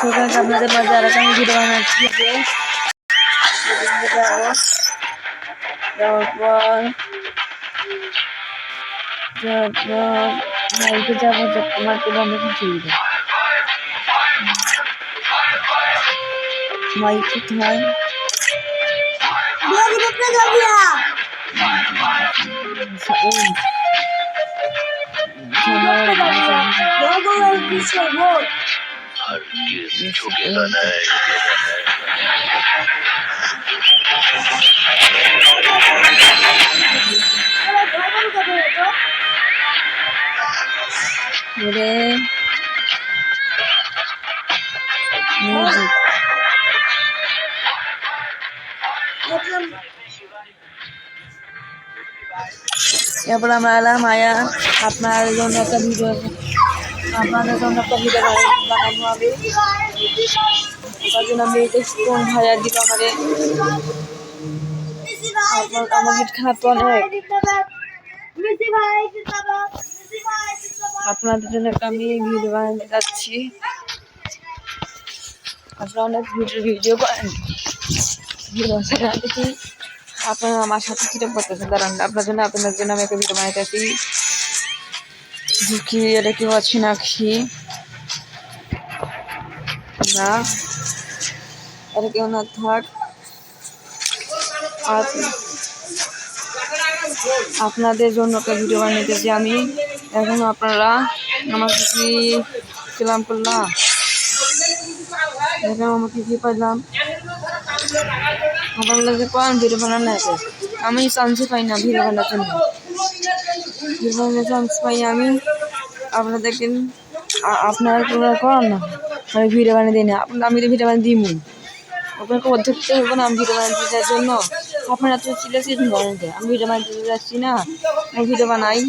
Kurban kapımızı başaracağım. Bir bana çıkıyor. Birinci davul. Davul. Davul. Haydi davul yaptım. Hatta bana gidiyordu. Mike tutmayın. Diğer gidip ne yapıyor? Oğlum. Tamam. Daha kolay bir şey var. আর কেউ ঝুঁকেগা নেই ওরে এরপর আমরা এলাম আয়া আপনার জন্য একটা ভিডিও জন্য একটা ভিডিও বানানো হবে তার জন্য আমি কোন ভাইয়া দিব আমাদের আপনার আমার গিট খারাপ অনেক আপনাদের জন্য একটা আমি ভিডিও বানাতে যাচ্ছি। আপনারা অনেক ভিডিও ভিডিও করেন ভিডিও কি আপনারা আমার সাথে কীরকম করতেছেন? দাঁড়ান, আপনার জন্য আপনাদের জন্য আমি একটা ভিডিও বানাইতেছি কি এটা কি হচ্ছে না। এটা কেউ না থাক। আর আপনাদের জন্য একটা ভিডিও বানিয়েছি আমি। এখন আপনারা আমাকে কি পেলাম করলাম? এখন আমাকে কি পাইলাম? আপনারা কোন ভিডিও বানানো আমি চান্সই পাই না ভিডিও বানানোর জন্য। চান্স পাই আমি আপনাদেরকে আপনারা করান না? আমি বানিয়ে দিই না। আমি তো ভিডিও বানিয়ে দিই আপনাকে অধ্যক্ষ না, আমি ভিডিও বানাতে যাওয়ার জন্য। আপনারা তো সিরিয়াসলি বানাতে আমি ভিডিও বানাতে যাচ্ছি না। আমি ভিডিও বানাই।